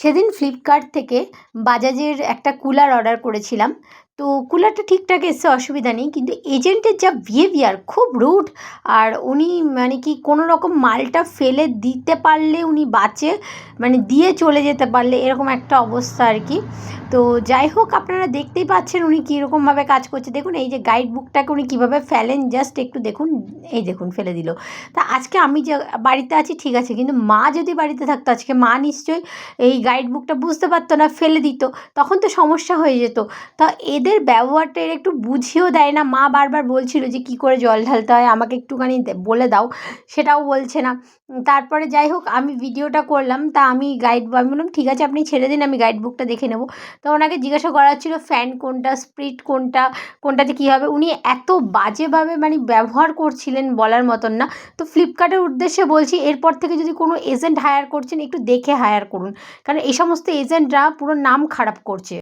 সেদিন ফ্লিপকার্ট থেকে বাজাজের একটা কুলার অর্ডার করেছিলাম। তো কুলারটা ঠিকঠাক এসছে, অসুবিধা নেই। কিন্তু এজেন্টের যা বিহেভিয়ার খুব রুড আর উনি মানে কি কোনো রকম মালটা ফেলে দিতে পারলে উনি বাঁচে মানে দিয়ে চলে যেতে পারলে এরকম একটা অবস্থা আর কি। তো যাই হোক, আপনারা দেখতেই পাচ্ছেন উনি কীরকমভাবে কাজ করছে। দেখুন, এই যে গাইড বুকটাকে উনি কীভাবে ফেলেন জাস্ট একটু দেখুন, এই দেখুন, ফেলে দিল। তা আজকে আমি যে বাড়িতে আছি, ঠিক আছে, কিন্তু মা যদি বাড়িতে থাকতো, আজকে মা নিশ্চয়ই এই গাইড বুকটা বুঝতে পারতো না, ফেলে দিত, তখন তো সমস্যা হয়ে যেত। তা এদের ব্যবহারটা এর একটু বুঝিয়েও দেয় না। মা বারবার বলছিল যে, কী করে জল ঢালতে হয়? আমাকে একটুখানি বলে দাও। সেটাও বলছে না। তারপরে যাই হোক, আমি ভিডিওটা করলাম। তা আমি গাইড আমি বললাম, ঠিক আছে, আপনি ছেড়ে দিন, আমি গাইড বুকটা দেখে নেব। তো ওনাকে জিজ্ঞাসা করা হচ্ছিল ফ্যান কোনটা স্প্রিট কোনটা, কোনটাতে কী হবে? উনি এত বাজেভাবে মানে ব্যবহার করছিলেন বলার মতন না। তো ফ্লিপকার্টের উদ্দেশ্যে বলছি, এরপর থেকে যদি কোনো এজেন্ট হায়ার করছেন, একটু দেখে হায়ার করুন। কারণ এই সমস্ত এজেন্টরা পুরো নাম খারাপ করছে।